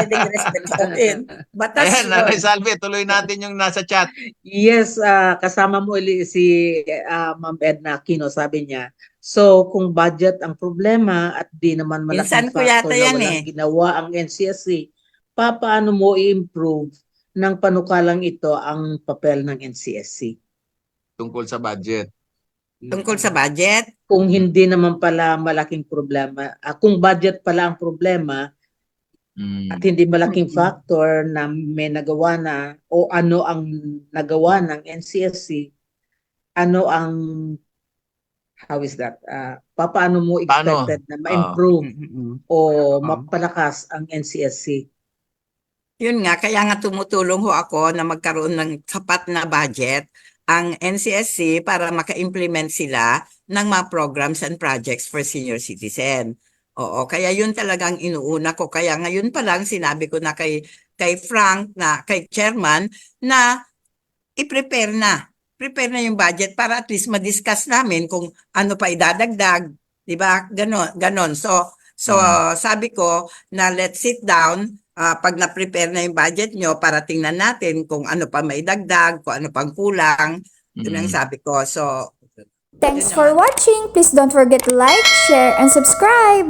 Pwedeng respetuhin. Batas Ayan. Nanay Salve, tuloy natin yung nasa chat. Yes, ah, kasama mo uli si ah, Ma'am Edna Aquino, sabi niya. So, kung budget ang problema at di naman Minsan malaking ko yata factor na yan walang eh. ginawa ang NCSC, pa, paano mo i-improve ng panukalang ito ang papel ng NCSC? Tungkol sa budget. Tungkol sa budget, Kung hindi naman pala malaking problema, ah, kung budget pala ang problema Mm. at hindi malaking factor na may nagawa na o ano ang nagawa ng NCSC, ano ang how is that? Pa- paano mo Paano? expected na ma-improve Mm-mm. o mapalakas ang NCSC? yun nga, kaya nga tumutulong ho ako na magkaroon ng sapat na budget ang NCSC para maka-implement sila ng mga programs and projects for senior citizen. Oo, kaya yun talagang inuuna ko. Kaya ngayon pa lang sinabi ko na kay kay Frank na kay chairman na i-prepare na. Prepare na yung budget para at least ma-discuss namin kung ano pa idadagdag, 'di ba? Ganon, ganon. So so Mm. sabi ko na let's sit down ah, pag na-prepare na yung budget nyo para tingnan natin kung ano pa maidagdag, kung ano pang kulang. Yun ang Mm. sabi ko. So Thanks for watching! Please don't forget to like, share, and subscribe!